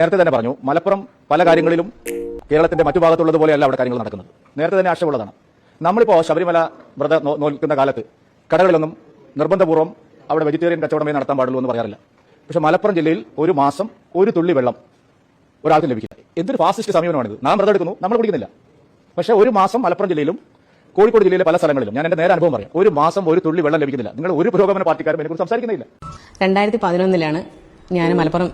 നേരത്തെ തന്നെ പറഞ്ഞു മലപ്പുറം പല കാര്യങ്ങളിലും കേരളത്തിന്റെ മറ്റു ഭാഗത്തുള്ളതുപോലെയല്ല അവിടെ കാര്യങ്ങൾ നടക്കുന്നത്. നേരത്തെ തന്നെ ആശയമുള്ളതാണ്. നമ്മളിപ്പോൾ ശബരിമല വ്രത നോൽക്കുന്ന കാലത്ത് കടകളിലൊന്നും നിർബന്ധപൂർവം അവിടെ വെജിറ്റേറിയൻ കച്ചവടമേ നടത്താൻ പാടുള്ളൂ എന്ന് പറയാറില്ല. പക്ഷെ മലപ്പുറം ജില്ലയിൽ ഒരു മാസം ഒരു തുള്ളി വെള്ളം ഒരാൾക്ക് ലഭിക്കില്ല. എന്തൊരു ഫാസിസ്റ്റ് സമീപനമാണിത്? നാം വ്രതം എടുക്കുന്നു നമ്മൾ കുടിക്കുന്നില്ല. പക്ഷേ ഒരു മാസം മലപ്പുറം ജില്ലയിലും കോഴിക്കോട് ജില്ലയിലെ പല സ്ഥലങ്ങളിലും ഞാൻ എന്റെ നേരെ അനുഭവം പറയാം ഒരു മാസം ഒരു തുള്ളി വെള്ളം ലഭിക്കുന്നില്ല. നിങ്ങൾ ഒരു പുരോഗമന പാർട്ടിക്കാരും എന്നെക്കുറിച്ച് സംസാരിക്കുന്നില്ല. രണ്ടായിരത്തി പതിനൊന്നിലാണ് ഞാൻ മലപ്പുറം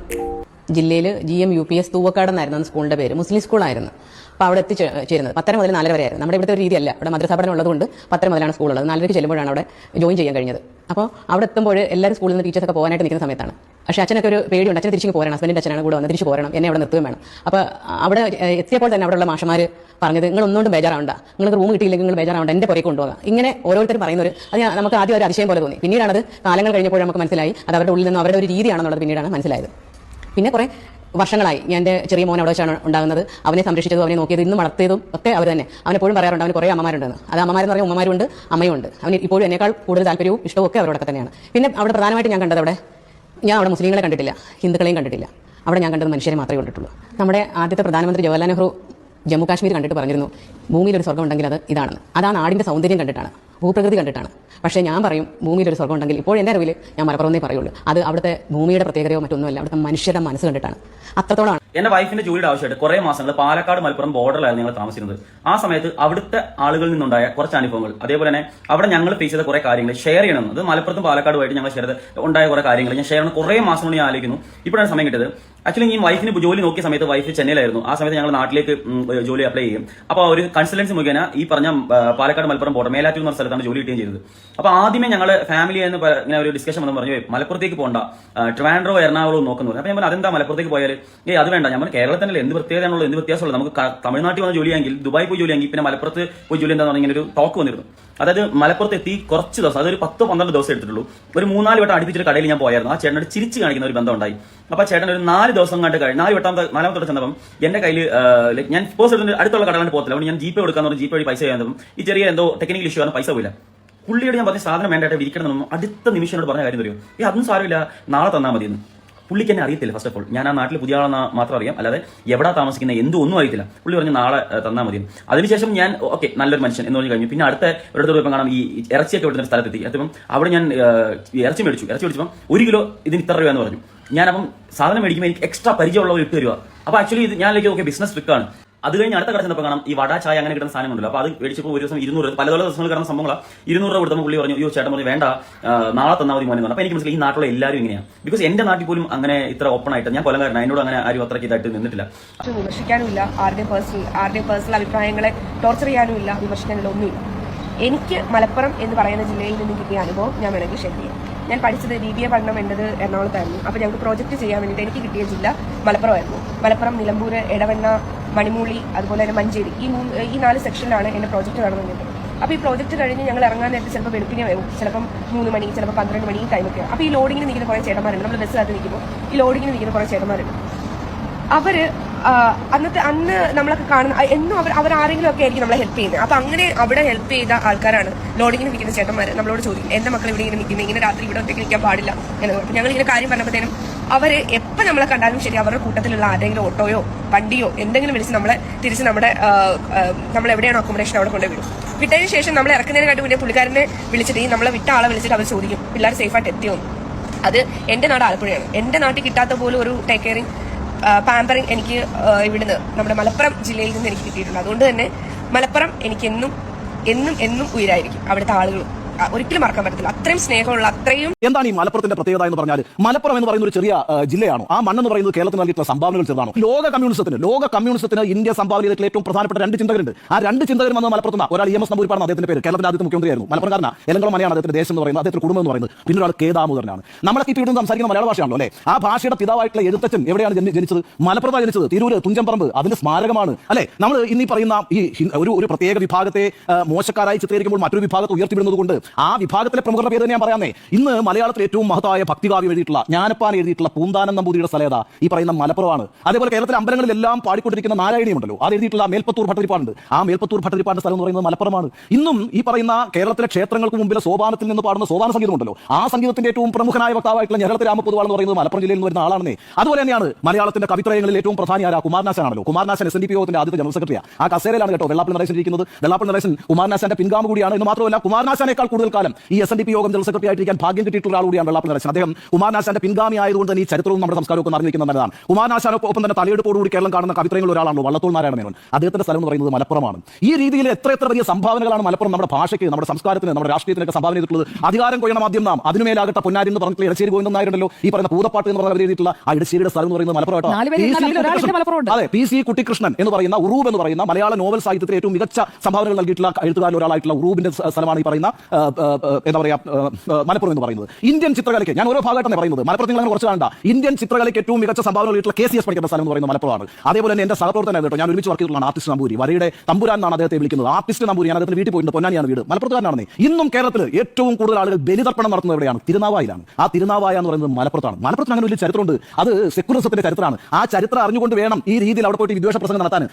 ജില്ലയിൽ G M U P S Thoovakkad എന്നായിരുന്നു അന്ന് സ്കൂളിന്റെ പേര്. മുസ്ലിം സ്കൂളായിരുന്നു. അപ്പോൾ അവിടെ എത്തിച്ചേരുന്നത്. പത്തര മുതൽ നാലര വരെയായിരുന്നു. നമ്മുടെ ഇവിടുത്തെ ഒരു രീതിയല്ല. ഇവിടെ മദ്രസ പഠനം ഉള്ളതുകൊണ്ട് പത്തര മുതലാണ് സ്കൂളുള്ളത്. നാലരയ്ക്ക് ചെല്ലുമ്പോഴാണ് അവിടെ ജോയിൻ ചെയ്യാൻ കഴിഞ്ഞത്. അപ്പോൾ അവിടെ എത്തുമ്പോൾ എല്ലാവരും സ്കൂളിൽ നിന്ന് ടീച്ചേഴ്സൊക്കെ പോകാനായിട്ട് നിൽക്കുന്ന സമയത്താണ്. പക്ഷേ അച്ഛനൊക്കെ ഒരു പേടിയുണ്ട്. അച്ഛനെ തിരിച്ചു പോരണം. ഹസ്ബൻഡിന്റെ അച്ഛനാണ് കൂടെ വന്ന് തിരിച്ചു പോരണം. എന്നെ അവിടെ നിർത്തുകയും വേണം. അപ്പോൾ അവിടെ എത്തിയപ്പോൾ തന്നെ അവിടെയുള്ള മാഷമാർ പറഞ്ഞത് നിങ്ങൾ ഒന്നുകൊണ്ടും ബേജാറാവണ്ട. നിങ്ങൾക്ക് റൂം കിട്ടിയില്ലെങ്കിൽ നിങ്ങൾ ബേജാറാവണ്ട. എന്റെ പുറകെ കൊണ്ടുപോകാം. ഇങ്ങനെ ഓരോരുത്തരും പറയുന്ന ഒരു അത് നമുക്ക് ആദ്യം ഒരു അതിശയം പോലെ തോന്നി. പിന്നീടാണ് അത് കാലങ്ങൾ കഴിഞ്ഞപ്പോൾ നമുക്ക് മനസ്സിലായി. അത് അവരുടെ ഉള്ളിൽ നിന്ന് അവരുടെ ഒരു രീതിയാണെന്നുള്ളത് പിന്നീടാണ് മനസ്സിലായത്. പിന്നെ കുറെ വർഷങ്ങളായി. ഞാൻ ചെറിയ മോൻ അവിടെ വെച്ചാണ് ഉണ്ടാകുന്നത്. അവനെ സംരക്ഷിച്ചതും അവനെ നോക്കിയത് ഇന്നും വളർത്തിയതും ഒക്കെ അവർ തന്നെ. അവൻ എപ്പോഴും പറയാറുണ്ട് അവന് കുറേ അമ്മമാരുണ്ടെന്ന്. അത് അമ്മമാരെന്ന് പറഞ്ഞാൽ ഉമ്മമാരുണ്ട് അമ്മയുണ്ട്. അവന് ഇപ്പോഴും എന്നേക്കാൾ കൂടുതൽ താല്പര്യവും ഇഷ്ടവും ഒക്കെ അവരോടൊക്കെ തന്നെയാണ്. പിന്നെ അവിടെ പ്രധാനമായിട്ട് ഞാൻ കണ്ടത് അവിടെ ഞാൻ അവിടെ മുസ്ലിങ്ങളെ കണ്ടിട്ടില്ല ഹിന്ദുക്കളെയും കണ്ടിട്ടില്ല. അവിടെ ഞാൻ കണ്ടത് മനുഷ്യരെ മാത്രമേ കണ്ടിട്ടുള്ളൂ. നമ്മുടെ ആദ്യത്തെ പ്രധാനമന്ത്രി ജവഹർലാൽ നെഹ്റു ജമ്മു കാശ്മീർ കണ്ടിട്ട് പറഞ്ഞിരുന്നു ഭൂമിയിൽ ഒരു സ്വർഗം ഉണ്ടെങ്കിൽ അത് ഇതാണെന്ന്. അതാണ് ആടിന്റെ സൗന്ദര്യം കണ്ടിട്ടാണ്. ഭൂപ്രകൃതി കണ്ടിട്ടാണ്. പക്ഷേ ഞാൻ പറയും ഭൂമിയിൽ ഒരു സ്വർഗം ഉണ്ടെങ്കിൽ ഇപ്പോൾ എന്റെ അറിവിൽ ഞാൻ മലപ്പുറമേ പറയുള്ളൂ. അത് അവിടുത്തെ ഭൂമിയുടെ പ്രത്യേകതയോ മറ്റൊന്നുമല്ല അവിടുത്തെ മനുഷ്യരുടെ മനസ്സ് കണ്ടിട്ടാണ്. അത്രത്തോളമാണ്. എന്റെ വൈഫിന്റെ ജോലിയുടെ ആവശ്യമായിട്ട് കുറെ മാസങ്ങൾ പാലക്കാട് മലപ്പുറം ബോർഡറിലായിരുന്നു ഞങ്ങൾ താമസിക്കുന്നത് ആ സമയത്ത് അവിടുത്തെ ആളുകളിൽ നിന്നുണ്ടായ കുറച്ച് അനുഭവങ്ങൾ അതേപോലെ തന്നെ അവിടെ ഞങ്ങൾ ഫേസ് ചെയ്ത കുറെ കാര്യങ്ങൾ ഷെയർ ചെയ്യണം അത് മലപ്പുറത്തും പാലക്കാടുമായിട്ട് ഞങ്ങൾ ഷെയർ ഉണ്ടായ കുറെ കാര്യങ്ങൾ ഞാൻ ഷെയർ ചെയ്യുന്ന കുറെ മാസം കൊണ്ട് ഞാൻ ആലോചിക്കുന്നു. ഇപ്പോഴാണ് സമയം കിട്ടിയത്. ആക്ച്വലി ഈ വൈഫിന് ജോലി നോക്കിയ സമയത്ത് വൈഫ് ചെന്നൈയിലായിരുന്നു. ആ സമയത്ത് ഞങ്ങൾ നാട്ടിലേക്ക് ജോലി അപ്ലൈ ചെയ്യും അപ്പോൾ ഒരു കൺസൾട്ടൻസി മുഖേന ഈ പറഞ്ഞ പാലക്കാട് മലപ്പുറം ബോർഡർ മേലാറ്റൂർ എന്ന സ്ഥലത്താണ് ജോലി കിട്ടുകയും ചെയ്തത്. അപ്പോൾ ആദ്യമേ ഞങ്ങൾ ഫാമിലി എന്ന് ഇങ്ങനെ ഒരു ഡിസ്കഷൻ വന്ന്. പറഞ്ഞു "ഏയ്, മലപ്പുറത്തേക്ക് പോകണ്ട ട്രിവാൻഡ്രോ എറണാകുളം നോക്കുന്നു. അപ്പോൾ ഞാൻ അതെന്താ മലപ്പുറത്തേക്ക് പോയാൽ ഏ അത് വേണ്ട. ഞാൻ പറഞ്ഞു കേരളത്തിനല്ലേ എന്ത് പ്രത്യേകതയാണുള്ളത് എന്ത് വ്യത്യാസമുള്ളത്? നമുക്ക് തമിഴ്നാട്ടിൽ വന്ന് ജോലിയാണെങ്കിൽ ദുബായ് പോയി ജോലിയാങ്കിൽ പിന്നെ മലപ്പുറത്ത് പോയി ജോലി എന്താണെന്ന് ഇങ്ങനെ ഒരു ടോക്ക് വന്നിരുന്നു. അതായത് മലപ്പുറത്ത് എത്തി കുറച്ച് ദിവസം അതൊരു പത്ത് പന്ത്രണ്ട് ദിവസം എടുത്തിട്ടുള്ളൂ. ഒരു മൂന്നാൽ വട്ടം അടുപ്പിച്ചൊരു കടയിൽ ഞാൻ പോയായിരുന്നു. ആ ചേട്ടനോട് ചിരിച്ച് കാണിക്കുന്ന ഒരു ബന്ധം ഉണ്ടായി അപ്പൊ ചേട്ടൻ ഒരു നാല് ദിവസം കണ്ട് കഴിഞ്ഞ് നാല് വട്ടം നാലാമത്തെ വട്ടം ചെന്നപ്പം എന്റെ കയ്യിൽ ഞാൻ പോസ് എടുത്തിട്ട് അടുത്തുള്ള കടകളിൽ പോകത്തില്ല. അതുകൊണ്ട് ഞാൻ ജി പേ കൊടുക്കാൻ പറഞ്ഞ് ജി പേ വഴി പൈസ ചെയ്യാൻ ഈ ചെറിയ എന്തോ ടെക്നിക്കൽ ഇഷ്യൂ ആണ് പൈസ പോയില്ല. പുള്ളിയോട് ഞാൻ പറഞ്ഞ സാധനം വേണ്ടായിട്ട് വിരിക്കണമെന്നും അടുത്ത നിമിഷം എന്നോട് പറഞ്ഞ കാര്യം തരും ഏ അതും സാരമില്ല. നാളെ തന്നാൽ മതി എന്ന് പുള്ളിക്ക് എന്നെ അറിയത്തില്ല ഫസ്റ്റ് ഓഫ് ഓൾ ഞാൻ ആ നാട്ടിൽ പുതിയ ആളെന്ന് മാത്രം അറിയാം. അല്ലാതെ എവിടെ താമസിക്കുന്ന എന്തും ഒന്നും അറിയത്തില്ല. പുള്ളി പറഞ്ഞു നാളെ തന്നാൽ മതി. അതിനുശേഷം ഞാൻ ഓക്കെ നല്ലൊരു മനുഷ്യൻ എന്ന് പറഞ്ഞു കഴിഞ്ഞു. പിന്നെ അടുത്ത ഒരിടത്തോട് പോയപ്പോൾ കാണാം ഈ ഇറച്ചിയൊക്കെ വിടുന്ന ഒരു സ്ഥലത്തെത്തി. അപ്പം അവിടെ ഞാൻ ഇറച്ചി മേടിച്ചു. ഇറച്ചി മേടിച്ചപ്പം ഒരു കിലോ ഇതിന് ഇത്ര രൂപ എന്ന് പറഞ്ഞു ഞാനപ്പം സാധനം മേടിക്കുമ്പോൾ എനിക്ക് എക്സ്ട്രാ പരിചയമുള്ളവർ ഇട്ട് തരുക അപ്പോൾ ആക്ച്വലി ഇത് ഞാനിലേക്ക് ഓക്കെ ബിസിനസ് ട്രിക്കാണ് അത് കഴിഞ്ഞ് അടുത്ത കട കാണാം ഈ വട ചായ അങ്ങനെ കിട്ടുന്ന സാധനം ഉണ്ടല്ലോ അപ്പൊ അത് മേടിച്ചപ്പോൾ ഒരു ദിവസം ഇരുന്നൂറ് പല പല ദിവസങ്ങൾ കിടന്ന സംഭവങ്ങളാണ് ഇരുന്നൂറ് രൂപ കൊടുത്തപ്പോൾ പുള്ളി പറഞ്ഞു അയ്യോ ചേട്ടൻ പറഞ്ഞു വേണ്ട നാളെ തന്നാൽ മതി മോനെ എന്ന് പറഞ്ഞു. അപ്പൊ എനിക്ക് മനസ്സിലായി ഈ നാട്ടിലുള്ള എല്ലാവരും ഇങ്ങനെയാണ് ബിക്കോസ് എന്റെ നാട്ടിൽ പോലും അങ്ങനെ ഇത്ര ഓപ്പൺ ആയിട്ട് ഞാൻ കൊല്ലംകാരൻ എന്നോട് അങ്ങനെ ആരും അത്രയ്ക്ക് ഇതായിട്ട് നിന്നിട്ടില്ല. വിമർശിക്കാനുമില്ല. ആരുടെയും പേഴ്സണൽ ആരുടെയും പേഴ്സണൽ അഭിപ്രായങ്ങളെ ടോർച്ചർ ചെയ്യാനുമില്ല വിമർശിക്കാനുള്ള ഒന്നുമില്ല. എനിക്ക് മലപ്പുറം എന്ന് പറയുന്ന ജില്ലയിൽ നിന്ന് കിട്ടിയ അനുഭവം ഞാൻ വേണമെങ്കിൽ ഷെയർ ചെയ്യാം. ഞാൻ പഠിച്ചത് ബി ബി എ പഠനം വേണ്ടത് എറണാകുളത്തായിരുന്നു. അപ്പോൾ ഞങ്ങൾക്ക് പ്രോജക്റ്റ് ചെയ്യാൻ വേണ്ടിയിട്ട് എനിക്ക് കിട്ടിയ ജില്ല മലപ്പുറമായിരുന്നു. മലപ്പുറം നിലമ്പൂർ എടവണ്ണ മണിമൂളി അതുപോലെ തന്നെ മഞ്ചേരി. ഈ മൂന്ന് ഈ നാല് സെക്ഷനിലാണ് എന്റെ പ്രോജക്റ്റ് നടന്നത് അപ്പോൾ ഈ പ്രോജക്റ്റ് കഴിഞ്ഞ് ഞങ്ങൾ ഇറങ്ങാൻ നേരത്തെ ചിലപ്പോൾ വെളുപ്പിനെ വരും. ചിലപ്പം മൂന്ന് മണി ചിലപ്പോൾ പന്ത്രണ്ട് മണി ടൈമൊക്കെ അപ്പോൾ ഈ ലോഡിങ്ങിന് നിൽക്കുന്ന കുറേ ചേട്ടന്മാരുണ്ട്. നമ്മൾ ബസ് കാത്ത് നിൽക്കുമ്പോൾ ഈ ലോഡിങ്ങിന് നിൽക്കുന്ന കുറേ ചേട്ടന്മാരുണ്ട്. അവർ അന്നത്തെ അന്ന് നമ്മളൊക്കെ കാണുന്ന എന്നും അവർ ആരെങ്കിലും ഒക്കെ ആയിരിക്കും നമ്മളെ ഹെൽപ്പ് ചെയ്യുന്നത്. അപ്പോൾ അങ്ങനെ അവിടെ ഹെൽപ്പ് ചെയ്ത ആൾക്കാരാണ് ലോഡിങ്ങിന് നിൽക്കുന്ന ചേട്ടന്മാർ നമ്മളോട് ചോദിക്കും എന്റെ മക്കൾ ഇവിടെ ഇങ്ങനെ നിൽക്കുന്നത് ഇങ്ങനെ രാത്രി ഇവിടെ ഒറ്റയ്ക്ക് നിൽക്കാൻ പാടില്ല. എന്ന്. പറഞ്ഞു ഞങ്ങൾ ഇങ്ങനെ കാര്യം പറഞ്ഞപ്പോഴത്തേനും അവർ എപ്പോൾ നമ്മളെ കണ്ടാലും ശരി അവരുടെ കൂട്ടത്തിലുള്ള ആരെങ്കിലും ഓട്ടോയോ വണ്ടിയോ എന്തെങ്കിലും വിളിച്ച് നമ്മളെ തിരിച്ച് നമ്മുടെ നമ്മൾ എവിടെയാണ് അക്കോമഡേഷൻ അവിടെ കൊണ്ടുപോയി വിടും. വിട്ടതിന് ശേഷം നമ്മൾ ഇറക്കുന്നതിനെക്കാട്ടി മുന്നേ പുള്ളിക്കാരനെ വിളിച്ചിട്ട് ഈ നമ്മളെ വിട്ട ആളെ വിളിച്ചിട്ട് അവർ ചോദിക്കും പിള്ളേർ സേഫായിട്ട് എത്തിയോ. അത് എന്റെ നാട് ആലപ്പുഴയാണ്. എന്റെ നാട്ടിൽ കിട്ടാത്ത പോലും ഒരു ടേക്ക് കെയറിങ് പാമ്പറിങ് എനിക്ക് ഇവിടുന്ന് നമ്മുടെ മലപ്പുറം ജില്ലയിൽ നിന്ന് എനിക്ക് കിട്ടിയിട്ടുണ്ട്. അതുകൊണ്ട് തന്നെ മലപ്പുറം എനിക്ക് എന്നും എന്നും എന്നും ഉയരായിരിക്കും അവിടുത്തെ ആളുകളും. ഒരിക്കലും മറക്കാൻ പറ്റത്തില്ല. അത്രയും സ്നേഹമുള്ള അത്രയും എന്താണ് ഈ മലപ്പുറത്തിന്റെ പ്രത്യേകത എന്ന് പറഞ്ഞാൽ മലപ്പുറം എന്ന് പറയുന്ന ഒരു ചെറിയ ജില്ലയാണോ? ആ മണ്ണെന്ന് പറയുന്നത് കേരളത്തിന് നൽകിയിട്ടുള്ള സംഭാവനകൾ ചെറുതാണോ? ലോക കമ്മ്യൂണിസത്തിന് ലോക കമ്മ്യൂണിസത്തിന് ഇന്ത്യ സംഭാവന ഏറ്റവും പ്രധാനപ്പെട്ട രണ്ട് ചിന്തകരുണ്ട്. ആ രണ്ട് ചിന്തകർ വന്ന മലപ്പുറത്തുനിന്ന് ഒരാൾ ഇ എം എസ് നമ്പൂരിപ്പാണ് അദ്ദേഹത്തിന്റെ പേര്. കേരളത്തിന്റെ ആദ്യത്തെ മുഖ്യമന്ത്രിയായിരുന്നു. മലപ്പുറംകാരനാ. എലങ്കളം മലയാണ് അദ്ദേഹത്തിന്റെ ദേശം എന്ന് പറയുന്നത്. അദ്ദേഹത്തിന്റെ കുടുംബം എന്ന് പറയുന്നത്. പിന്നെ ഒരാൾ കേദാമുദരനാണ് നമ്മളൊക്കെ ഇപ്പോൾ സംസാരിക്കുന്ന മലയാള ഭാഷയാണല്ലോ അല്ലേ? ആ ഭാഷയുടെ പിതാവായിട്ടുള്ള എഴുത്തച്ഛൻ എവിടെയാണ് ജനി- ജനിച്ചത്? മലപ്പുറത്താണ് ജനിച്ചത്. തിരൂര് തുഞ്ചംപറമ്പ്. അതിന്റെ സ്മാരകമാണ്. അല്ലെ? നമ്മൾ ഇന്നീ പറയുന്ന ഈ ഒരു പ്രത്യേക വിഭാഗത്തെ മോശക്കാരായി ചിത്രീകരിക്കുമ്പോൾ മറ്റൊരു വിഭാഗത്തെ ഉയർത്തിവിടുന്നത് കൊണ്ട് ആ വിഭാഗത്തിലെ പ്രമുഖരുടെ പേര് ഞാൻ പറയാമേ. ഇന്ന് മലയാളത്തിൽ ഏറ്റവും മഹത്തായ ഭക്തികാവ്യം എഴുതിയിട്ടുള്ള ജ്ഞാനപ്പാൻ എഴുതിയിട്ടുള്ള പൂന്താനം നമ്പൂതിരിയുടെ സ്ഥലത ഈ പറയുന്ന മലപ്പുറമാണ്. അതേപോലെ കേരളത്തിലെ അമ്പലങ്ങളിലെല്ലാം പാടിക്കൊണ്ടിരിക്കുന്ന നാരായണിയുണ്ടല്ലോ അത് എഴുതിയിട്ടുള്ള മേൽപ്പത്തൂർ ഭട്ടതിരിപ്പാടുണ്ട്. ആ മേൽപ്പത്തൂർ ഭട്ടതിരിപ്പാടിന്റെ സ്ഥലം എന്ന് പറയുന്നത് മലപ്പുറമാണ്. ഇന്നും ഈ പറയുന്ന കേരളത്തിലെ ക്ഷേത്രങ്ങൾക്ക് മുമ്പിലെ സോപാനത്തിൽ നിന്ന് പാടുന്ന സോപാന സംഗീതമുണ്ടല്ലോ ആ സംഗീതത്തിന്റെ ഏറ്റവും പ്രമുഖനായ വക്താവായിട്ടുള്ള ഞരളത്തെ രാമപൊതുവാൾ എന്ന് പറയുന്നത് മലപ്പുറം ജില്ലയിൽ നിന്ന് വരുന്ന ആളാണെന്നേ. അതുപോലെ തന്നെയാണ് മലയാളത്തിന്റെ കവിത്രയങ്ങളിൽ ഏറ്റവും പ്രധാനിയായ കുമാരനാശനാണല്ലോ. Kumaranasan S N D P യോഗത്തിന്റെ ആദ്യത്തെ ജനറൽ സെക്രട്ടറിയാണ് ആ കസേരയിലാണ് കേട്ടോ വെള്ളാപ്പള്ളി നടേശൻ ഇരിക്കുന്നത്. വെള്ളാപ്പള്ളി നടേശൻ കുമാരനാശന്റെ പിൻഗാമ കൂടിയാണ്. എന്ന് മാത്രമല്ല കുമാരനാശാനേക്കാൾ കൂടുതൽ കാലം ഈ എസ് എൻ ഡി പി യോഗം ജനറൽ സെക്രട്ടറി ആയിട്ടിരിക്കാൻ ഭാഗ്യം കിട്ടിയിട്ടുള്ള ആളുകൂടിയാണ് വെള്ളാപ്പള്ളി നടേശൻ. അദ്ദേഹം ഉമാനാശാന്റെ പിൻഗാമി ആയതുകൊണ്ട് തന്നെ ഈ ചരിത്രവും നമ്മുടെ സംസ്കാരവും ഒക്കെ അറിഞ്ഞിരിക്കുന്ന നല്ലതാണ്. ഒപ്പം തന്നെ തലയെടുപ്പോടുകൂടി കേരളം കാണുന്ന കവിത്രങ്ങളിൽ ഒരാളാണല്ലോ വള്ളത്തോൾ നാരായണ മേനോൻ. അദ്ദേഹത്തിന്റെ സ്ഥലം എന്ന് പറയുന്നത് മലപ്പുറമാണ്. ഈ രീതിയിൽ എത്ര എത്ര വലിയ സംഭാവനകളാണ് മലപ്പുറം നമ്മുടെ ഭാഷയ്ക്ക് നമ്മുടെ സംസ്കാരത്തിന് നമ്മുടെ രാഷ്ട്രീയത്തിനൊക്കെ സംഭാവന ചെയ്തിട്ടുള്ളത്. അധികാരം കൊയ്യണം ആദ്യം നാം. അതിനുമേലാകട്ടെ പൊന്നാരി എന്ന് പറഞ്ഞിട്ടുള്ള ഇടശ്ശേരി ഗോവിന്ദൻ നായരുണ്ടല്ലോ. ഈ പറയുന്ന പൂതപ്പാട്ട് എന്ന് പറഞ്ഞ എഴുതിയിട്ടുള്ള ആ ഇടശ്ശേരിയുടെ സ്ഥലം എന്ന് പറയുന്നത് മലപ്പുറം അതെ പി സി കുട്ടികൃഷ്ണൻ എന്ന് പറയുന്ന ഉറൂബ് എന്ന് പറയുന്ന മലയാള നോവൽ സാഹിത്യത്തിൽ ഏറ്റവും മികച്ച സംഭാവനകൾ നൽകിയിട്ടുള്ള എഴുത്തുകാരിൽ ഒരാളായിട്ടുള്ള ഉറൂബിന്റെ സ്ഥലമാണ് ഈ പറയുന്ന എന്താ പറയാ ആ, ആ, മലപ്പുറം എന്ന് പറയുന്നത്. ഇന്ത്യൻ ചിത്രകലയ്ക്ക് ഞാൻ ഓരോ ഭാഗമായിട്ടാണ് പറയുന്നത് മലപ്പുറത്ത് നിങ്ങൾ കുറച്ച് കാണണ്ട. ഇന്ത്യൻ ചിത്രകലയ്ക്ക് ഏറ്റവും മികച്ച സംഭാവന നൽകിയിട്ടുള്ള കെ സി എസ് പഠിക്കുന്ന സ്ഥലം എന്ന് പറയുന്നത് മലപ്പുറമാണ്. അതേപോലെ തന്നെ എന്റെ സഹപ്രവർത്തനം കേട്ടോ ഞാൻ ഒരുമിച്ച് വർക്ക് ചെയ്തിട്ടുള്ള ആർട്ടിസ്റ്റ് നമ്പൂരി വരയുടെ തമ്പുരാൻ എന്നാണ് അദ്ദേഹത്തെ വിളിക്കുന്നത്. ആർട്ടിസ്റ്റ് നമ്പൂരി ഞാൻ അദ്ദേഹത്തിന് വീട്ടിൽ പോയിട്ടുണ്ട് പൊന്നാനിയാണ് വീട്. മലപ്പുറത്തുകാരനാണ് ഇന്നും കേരളത്തിൽ ഏറ്റവും കൂടുതൽ ആളുകൾ ബലിതർപ്പണം നടത്തുന്നത് എവിടെയാണ്? തിരുനാവായിലാണ്. ആ തിരുനാവായ എന്ന് പറയുന്നത് മലപ്പുറത്താണ്. മലപ്പുറത്തിന് അങ്ങനെ ഒരു ചരിത്രമുണ്ട്. അത് സെക്കുലറിസത്തിന്റെ ചരിത്രമാണ്. ആ ചരിത്രം അറിഞ്ഞുകൊണ്ട് വേണം ഈ രീതിയിൽ അവിടെ പോയിട്ട് വിദ്വേഷ പ്രസംഗം നടത്താൻ.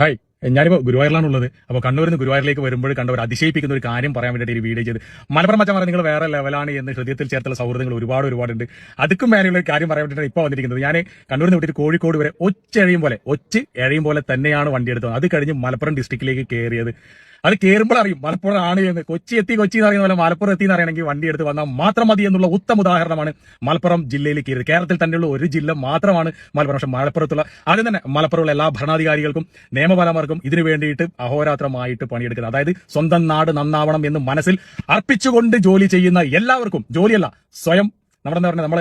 ഹായ് ഞാനിപ്പോൾ ഗുരുവായൂരിലാണുള്ളത്. അപ്പോൾ കണ്ണൂരിൽ നിന്ന് ഗുരുവായൂരിലേക്ക് വരുമ്പോൾ കണ്ടവർ അതിശയിപ്പിക്കുന്ന ഒരു കാര്യം പറയാൻ വേണ്ടിയിട്ട് ഈ വീഡിയോ ചെയ്ത്. മലപ്പുറം മച്ചമാർ നിങ്ങൾ വേറെ ലെവലാണ് എന്ന് ഹൃദയത്തിൽ ചേർത്തുള്ള സൗഹൃദങ്ങൾ ഒരുപാട് ഒരുപാടുണ്ട്. അതുക്കും മേലെയുള്ള ഒരു കാര്യം പറയാൻ വേണ്ടിയിട്ട് ഇപ്പോൾ വന്നിരിക്കുന്നത്. ഞാൻ കണ്ണൂരിൽ നിന്ന് വിട്ടിട്ട് കോഴിക്കോട് വരെ ഒച്ചഴിയും പോലെ ഒച്ച് എഴയും പോലെ തന്നെയാണ് വണ്ടി എടുത്തത്. അത് കഴിഞ്ഞ് മലപ്പുറം ഡിസ്ട്രിക്റ്റിലേക്ക് കയറിയത് അത് കയറുമ്പോൾ അറിയും. മലപ്പുറം ആണ് എന്ന്. കൊച്ചി എത്തി കൊച്ചി എന്ന് അറിയുന്ന പോലെ മലപ്പുറം എത്തി എന്ന് അറിയണമെങ്കിൽ വണ്ടി എടുത്ത് വന്നാൽ മാത്രം മതി എന്നുള്ള ഉത്തമ ഉദാഹരണമാണ് മലപ്പുറം ജില്ലയിൽ കയറിയത്. കേരളത്തിൽ തന്നെയുള്ള ഒരു ജില്ല മാത്രമാണ് മലപ്പുറം. പക്ഷേ മലപ്പുറത്തുള്ള ആദ്യം തന്നെ മലപ്പുറമുള്ള എല്ലാ ഭരണാധികാരികൾക്കും നിയമപാലമാർക്കും ഇതിനു വേണ്ടിയിട്ട് അഹോരാത്രമായിട്ട് പണിയെടുക്കുന്നത്. അതായത് സ്വന്തം നാട് നന്നാവണം എന്ന് മനസ്സിൽ അർപ്പിച്ചുകൊണ്ട് ജോലി ചെയ്യുന്ന എല്ലാവർക്കും ജോലിയല്ല സ്വയം നമ്മുടെ എന്ന് പറഞ്ഞാൽ നമ്മൾ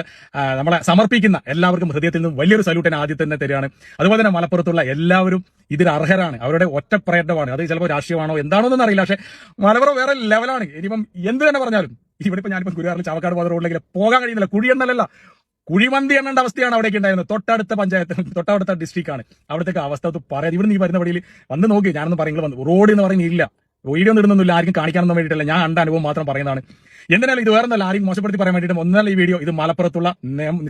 നമ്മളെ സമർപ്പിക്കുന്ന എല്ലാവർക്കും ഹൃദയത്തിൽ നിന്നും വലിയൊരു സല്യൂട്ട് തന്നെ ആദ്യം തന്നെ തരികയാണ്. അതുപോലെ തന്നെ മലപ്പുറത്തുള്ള എല്ലാവരും ഇതിന് അർഹരാണ്. അവരുടെ ഒറ്റ പ്രയത്നമാണ്. അത് ചിലപ്പോൾ രാഷ്ട്രീയമാണോ എന്താണോ എന്ന് അറിയില്ല. പക്ഷേ മലപ്പുറം വേറെ ലെവലാണ് ഇനിയിപ്പം എന്ത് തന്നെ പറഞ്ഞാലും ഇവിടെ ഇപ്പം ഞാനിപ്പം ഗുരുവാറിൽ ചാവക്കാട് പാത റോഡിലേക്ക് പോകാൻ കഴിയുന്നില്ല. കുഴിയെന്നല്ല കുഴിമന്തി എണ്ണേണ്ട അവസ്ഥയാണ് അവിടേക്ക് ഉണ്ടായിരുന്നത്. തൊട്ടടുത്ത പഞ്ചായത്ത് തൊട്ടടുത്ത ഡിസ്ട്രിക്റ്റാണ് അവിടുത്തെ അവസ്ഥ അത് പറയാം ഇവിടെ നീ വരുന്ന വഴിയിൽ വന്ന് നോക്കി. ഞാനൊന്ന് പറയുന്നത് റോഡ് എന്ന് പറയുന്നില്ല. വീഡിയോ ഇടുന്നൊന്നുമില്ല. ആർക്കും കാണിക്കാനൊന്നും വേണ്ടിയിട്ടില്ല. ഞാൻ കണ്ട അനുഭവം മാത്രം പറയുന്നതാണ്. എന്തിനാലും ഇത് വേറെ ആരെയും മോശപ്പെടുത്തി പറയാൻ വേണ്ടിയിട്ട് ഒന്നല്ല ഈ വീഡിയോ. ഇത് മലപ്പുറത്തുള്ള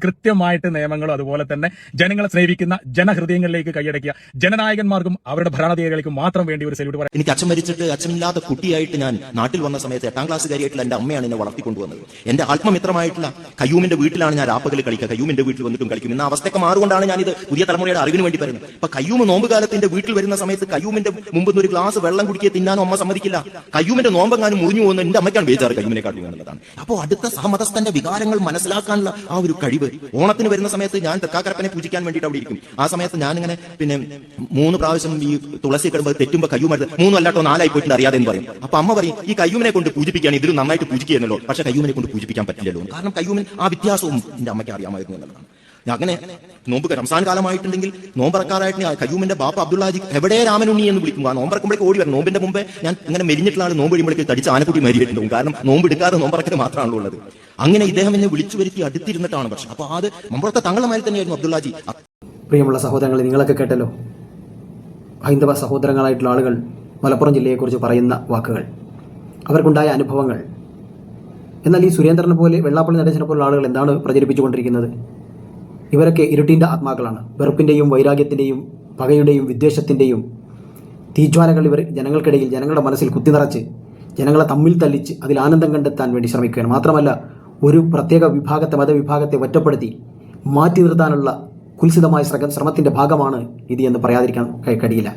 കൃത്യമായിട്ട് നിയമങ്ങളും അതുപോലെ തന്നെ ജനങ്ങളെ സ്നേഹിക്കുന്ന ജനഹൃദയങ്ങളിലേക്ക് കൈയടക്കിയ ജനനായകന്മാർക്കും അവരുടെ ഭരണാധികാരികൾക്കും മാത്രം വേണ്ടി ഒരു സെല്യൂട്ട് പറയാം. എനിക്ക് അച്ഛൻ മരിച്ചിട്ട് അച്ഛനില്ലാത്ത കുട്ടിയായിട്ട് ഞാൻ നാട്ടിൽ വന്ന സമയത്ത് എട്ടാം ക്ലാസ്സുകാരിയായിട്ടുള്ള എന്റെ അമ്മയാണ് എന്നെ വളർത്തിക്കൊണ്ടുവന്നത്. എന്റെ ആത്മമിത്രമായിട്ടുള്ള കയ്യൂമിന്റെ വീട്ടിലാണ് ഞാൻ രാപ്പകൽ കളിക്കുക. കയ്യൂമിന്റെ വീട്ടിൽ വന്നിട്ടും കളിക്കും. ഇന്ന് അവസ്ഥയൊക്കെ മാറുകൊണ്ടാണ് ഞാൻ ഇത് പുതിയ തലമുറയുടെ അറിവിന് വേണ്ടി പറയുന്നത്. അപ്പൊ കയ്യൂമ് നോമ്പുകാലത്തിന്റെ വീട്ടിൽ വരുന്ന സമയത്ത് കയ്യൂമിന്റെ മുമ്പ് ഒരു ഗ്ലാസ് വെള്ളം കുടിക്കുക തിന്നാനും അമ്മ സമ്മതിക്കില്ല. കയ്യൂമിന്റെ നോമ്പെങ്ങാനും മുറിഞ്ഞു പോകുന്ന എന്റെ അമ്മയ്ക്കാണ് കയ്യൂമിനെ കാട്ടി എന്നുള്ളതാണ് അപ്പോ അടുത്ത സഹമതസ്ഥന്റെ വികാരങ്ങൾ മനസ്സിലാക്കാനുള്ള ആ ഒരു കഴിവ് ഓണത്തിന് വരുന്ന സമയത്ത് ഞാൻ തൃക്കാക്കരപ്പനെ പൂജിക്കാൻ വേണ്ടിയിട്ട് അവിടെ ഇരിക്കും. ആ സമയത്ത് ഞാനിങ്ങനെ പിന്നെ മൂന്ന് പ്രാവശ്യം ഈ തുളസി കിടുമ്പോൾ തെറ്റുമ്പോൾ കയ്യുമരുത് മൂന്നും അല്ലാട്ടോ നാലായി പോയിട്ടുണ്ട് അറിയാതെ എന്ന് പറയും. അപ്പൊ അമ്മ പറയും ഈ കയ്യൂമിനെ കൊണ്ട് പൂജിപ്പിക്കാൻ ഇതിലും നന്നായിട്ട് പൂജിക്കുകയെന്നല്ലോ പക്ഷെ കയ്യൂമിനെ കൊണ്ട് പൂജിപ്പിക്കാൻ പറ്റില്ലല്ലോ കാരണം കയ്യൂമിന് ആ വ്യത്യാസവും എന്റെ അമ്മയ്ക്ക് അറിയാമായിരുന്നു എന്നുള്ളതാണ്. അങ്ങനെ നോമ്പ് റംസാൻ കാലമായിട്ടുണ്ടെങ്കിൽ നോമ്പറക്കാരായിട്ട് കയ്യൂമിന്റെ ബാപ്പ അബ്ദുള്ളാജി എവിടെ രാമനുണ്ണി എന്ന് വിളിക്കും ആ നോമ്പറക്കുമ്പോഴേക്ക് ഓടി വരും നോമ്പിന്റെ മുമ്പേ ഞാൻ ഇങ്ങനെ മെരിഞ്ഞിട്ടുള്ള ആൾ നോമ്പ് കഴിയുമ്പോഴേക്ക് തടിച്ച് ആനക്കുട്ടി മരിയിട്ടുണ്ടാവും കാരണം നോമ്പ് എടുക്കാതെ നോമ്പറക്കൽ മാത്രമാണല്ലോ ഉള്ളത്. അങ്ങനെ ഇദ്ദേഹം എന്നെ വിളിച്ചു വരുത്തി അടുത്തിരുന്നിട്ടാണ് പക്ഷെ. അപ്പൊ അത് മമ്പുറത്തെ തങ്ങളമാരി തന്നെയായിരുന്നു അബ്ദുള്ളാജി. പ്രിയമുള്ള സഹോദരങ്ങളെ നിങ്ങളൊക്കെ കേട്ടല്ലോ. ഹൈന്ദവ സഹോദരങ്ങളായിട്ടുള്ള ആളുകൾ മലപ്പുറം ജില്ലയെക്കുറിച്ച് പറയുന്ന വാക്കുകൾ. അവർക്കുണ്ടായ അനുഭവങ്ങൾ. എന്നാൽ ഈ സുരേന്ദ്രനെ പോലെ വെള്ളാപ്പള്ളി നടേശനെ പോലുള്ള ആളുകൾ എന്താണ് പ്രചരിപ്പിച്ചുകൊണ്ടിരിക്കുന്നത്? ഇവരൊക്കെ ഇരുട്ടിന്റെ ആത്മാക്കളാണ്. വെറുപ്പിന്റെയും വൈരാഗ്യത്തിന്റെയും പകയുടെയും വിദ്വേഷത്തിന്റെയും തീജ്വാലകൾ ഇവർ ജനങ്ങൾക്കിടയിൽ ജനങ്ങളുടെ മനസ്സിൽ കുത്തി നിറച്ച് ജനങ്ങളെ തമ്മിൽ തല്ലിച്ച് അതിൽ ആനന്ദം കണ്ടെത്താൻ വേണ്ടി ശ്രമിക്കുകയാണ്. മാത്രമല്ല ഒരു പ്രത്യേക വിഭാഗത്തെ മതവിഭാഗത്തെ ഒറ്റപ്പെടുത്തി മാറ്റി നിർത്താനുള്ള കുൽസിതമായ ശ്രമ ശ്രമത്തിന്റെ ഭാഗമാണ് ഇത് എന്ന് പറയാതിരിക്കാൻ കഴി- കഴിയില്ല.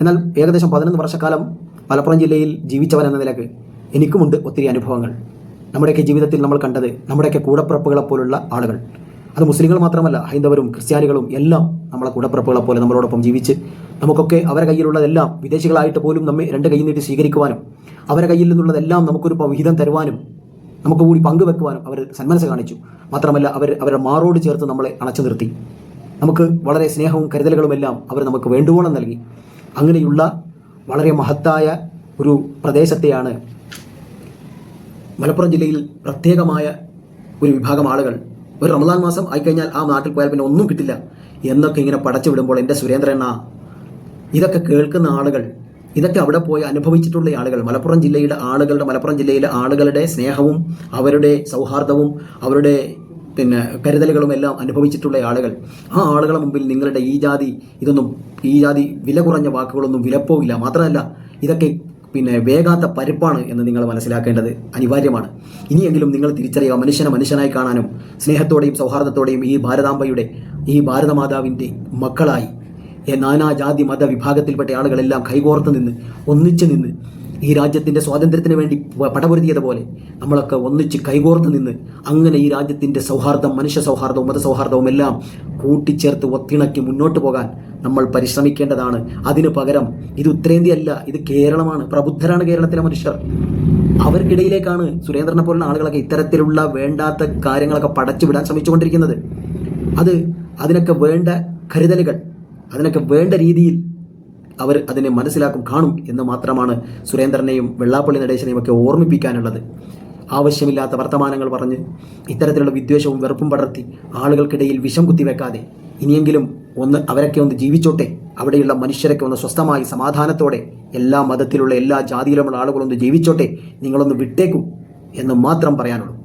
എന്നാൽ ഏകദേശം പതിനൊന്ന് വർഷക്കാലം മലപ്പുറം ജില്ലയിൽ ജീവിച്ചവൻ എന്ന നിലയ്ക്ക് എനിക്കുമുണ്ട് ഒത്തിരി അനുഭവങ്ങൾ. നമ്മുടെയൊക്കെ ജീവിതത്തിൽ നമ്മൾ കണ്ടത് നമ്മുടെയൊക്കെ കൂടപ്പിറപ്പുകളെ പോലുള്ള ആളുകൾ. അത് മുസ്ലിങ്ങൾ മാത്രമല്ല ഹൈന്ദവരും ക്രിസ്ത്യാനികളും എല്ലാം നമ്മളെ കൂടപ്പിറപ്പുകളെ പോലെ നമ്മളോടൊപ്പം ജീവിച്ച് നമുക്കൊക്കെ അവരെ കയ്യിലുള്ളതെല്ലാം വിദേശികളായിട്ട് പോലും നമ്മെ രണ്ട് കൈ നീട്ടി സ്വീകരിക്കുവാനും അവരെ കയ്യിൽ നിന്നുള്ളതെല്ലാം നമുക്കൊരു വിഹിതം തരുവാനും നമുക്ക് കൂടി പങ്കുവെക്കുവാനും അവർ സന്മനസ് കാണിച്ചു. മാത്രമല്ല അവർ അവരുടെ മാറോട് ചേർത്ത് നമ്മളെ അണച്ചു നിർത്തി. നമുക്ക് വളരെ സ്നേഹവും കരുതലുകളുമെല്ലാം അവർ നമുക്ക് വേണ്ടുവോളം നൽകി. അങ്ങനെയുള്ള വളരെ മഹത്തായ ഒരു പ്രദേശത്തെയാണ് മലപ്പുറം ജില്ലയിൽ പ്രത്യേകമായ ഒരു വിഭാഗം ആളുകൾ ഒരു റമദാൻ മാസം ആയിക്കഴിഞ്ഞാൽ ആ നാട്ടിൽ പോയാൽ പിന്നെ ഒന്നും കിട്ടില്ല. എന്നൊക്കെ ഇങ്ങനെ പടച്ചു വിടുമ്പോൾ എന്റെ സുരേന്ദ്രണ്ണ ഇതൊക്കെ കേൾക്കുന്ന ആളുകൾ ഇതൊക്കെ അവിടെ പോയി അനുഭവിച്ചിട്ടുള്ള ആളുകൾ മലപ്പുറം ജില്ലയുടെ ആളുകളുടെ മലപ്പുറം ജില്ലയിലെ ആളുകളുടെ സ്നേഹവും അവരുടെ സൗഹാർദ്ദവും അവരുടെ പിന്നെ കരുതലുകളും എല്ലാം അനുഭവിച്ചിട്ടുള്ള ആളുകൾ. ആ ആളുകളുടെ മുമ്പിൽ നിങ്ങളുടെ ഈ ജാതി ഇതൊന്നും ഈ ജാതി വില കുറഞ്ഞ വാക്കുകളൊന്നും വിലപ്പോവില്ല. മാത്രമല്ല ഇതൊക്കെ പിന്നെ വേഗാത്ത പരിപ്പാണ് എന്ന് നിങ്ങൾ മനസ്സിലാക്കേണ്ടത് അനിവാര്യമാണ്. ഇനിയെങ്കിലും നിങ്ങൾ തിരിച്ചറിയുക മനുഷ്യനെ മനുഷ്യനായി കാണാനും സ്നേഹത്തോടെയും സൗഹാർദ്ദത്തോടെയും ഈ ഭാരതാംബയുടെ ഈ ഭാരതമാതാവിന്റെ മക്കളായി. നാനാജാതി മത വിഭാഗത്തിൽപ്പെട്ട ആളുകളെല്ലാം കൈകോർത്ത് നിന്ന് ഒന്നിച്ചു നിന്ന് ഈ രാജ്യത്തിന്റെ സ്വാതന്ത്ര്യത്തിന് വേണ്ടി പടപൊരുതിയതുപോലെ നമ്മളൊക്കെ ഒന്നിച്ച് കൈകോർത്ത് നിന്ന് അങ്ങനെ ഈ രാജ്യത്തിന്റെ സൗഹാർദ്ദം മനുഷ്യ സൗഹാർദ്ദവും മതസൗഹാർദ്ദവും എല്ലാം കൂട്ടിച്ചേർത്ത് ഒത്തിണക്കി മുന്നോട്ട് പോകാൻ നമ്മൾ പരിശ്രമിക്കേണ്ടതാണ്. അതിനു പകരം ഇത് ഉത്തരേന്ത്യയല്ല ഇത് കേരളമാണ്. പ്രബുദ്ധരാണ് കേരളത്തിലെ മനുഷ്യർ. അവർക്കിടയിലേക്കാണ് സുരേന്ദ്രനെ പോലുള്ള ആളുകളൊക്കെ ഇത്തരത്തിലുള്ള വേണ്ടാത്ത കാര്യങ്ങളൊക്കെ പടച്ചു വിടാൻ ശ്രമിച്ചുകൊണ്ടിരിക്കുന്നത്. അത് അതിനൊക്കെ വേണ്ട കരുതലുകൾ അതിനൊക്കെ വേണ്ട രീതിയിൽ അവർ അതിനെ മനസ്സിലാക്കും കാണും എന്ന് മാത്രമാണ് സുരേന്ദ്രനെയും വെള്ളാപ്പള്ളി നടേശനെയും ഒക്കെ ഓർമ്മിപ്പിക്കാനുള്ളത്. ആവശ്യമില്ലാത്ത വർത്തമാനങ്ങൾ പറഞ്ഞ് ഇത്തരത്തിലുള്ള വിദ്വേഷവും വെറുപ്പും പടർത്തി ആളുകൾക്കിടയിൽ വിഷം കുത്തിവെക്കാതെ ഇനിയെങ്കിലും ഒന്ന് അവരൊക്കെ ഒന്ന് ജീവിച്ചോട്ടെ. അവിടെയുള്ള മനുഷ്യരൊക്കെ ഒന്ന് സ്വസ്ഥമായി സമാധാനത്തോടെ എല്ലാ മതത്തിലുള്ള എല്ലാ ജാതിയിലുമുള്ള ആളുകളൊന്ന് ജീവിച്ചോട്ടെ. നിങ്ങളൊന്ന് വിട്ടേക്കൂ എന്ന് മാത്രം പറയാനുള്ളൂ.